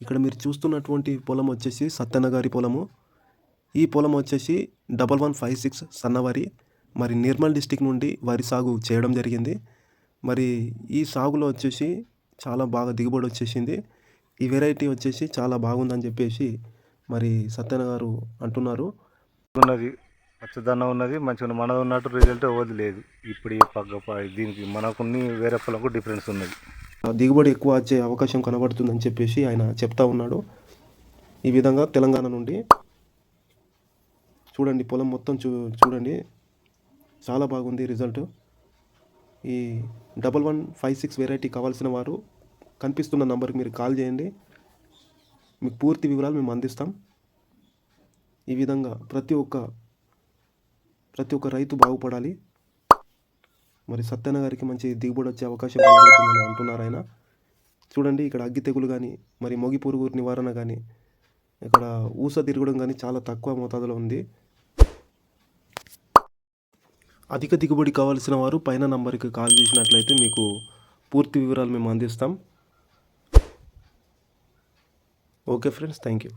ఇక్కడ మీరు చూస్తున్నటువంటి పొలం వచ్చేసి సత్యనగారి పొలము. ఈ పొలం వచ్చేసి డబల్ వన్ ఫైవ్ సిక్స్ సన్నవరి. మరి నిర్మల్ డిస్టిక్ నుండి వరి సాగు చేయడం జరిగింది. మరి ఈ సాగులో వచ్చేసి చాలా బాగా దిగుబడి వచ్చేసింది. ఈ వెరైటీ వచ్చేసి చాలా బాగుందని చెప్పేసి మరి సత్యన గారు అంటున్నారు. ఉన్నది పచ్చదనం ఉన్నది మంచిగా మనది ఉన్నట్టు రిజల్ట్ వదిలేదు లేదు ఇప్పుడు ఈ పక్క దీనికి మనకున్ని వేరే పొలకు డిఫరెన్స్ ఉన్నది. దిగుబడి ఎక్కువ వచ్చే అవకాశం కనబడుతుందని చెప్పేసి ఆయన చెప్తా ఉన్నాడు. ఈ విధంగా తెలంగాణ నుండి చూడండి పొలం మొత్తం చూ చూడండి. చాలా బాగుంది రిజల్ట్. ఈ double one five six variety కావాల్సిన వారు కనిపిస్తున్న నంబర్కి మీరు కాల్ చేయండి. మీకు పూర్తి వివరాలు మేము అందిస్తాం. ఈ విధంగా ప్రతి ఒక్క ప్రతి ఒక్క రైతు బాగుపడాలి. మరి సత్యన్న గారికి మంచి దిగుబడి వచ్చే అవకాశం కనబడుతుందని అంటున్నారు ఆయన. చూడండి ఇక్కడ అగ్గి తెగులు కానీ మరి మొగి పురుగు నివారణ కానీ ఇక్కడ ఊస తిరగడం కానీ చాలా తక్కువ మోతాదులో ఉంది. అధిక దిగుబడి కావాల్సిన వారు పైన నంబర్కి కాల్ చేసినట్లయితే మీకు పూర్తి వివరాలు మేము అందిస్తాం. Okay friends thank you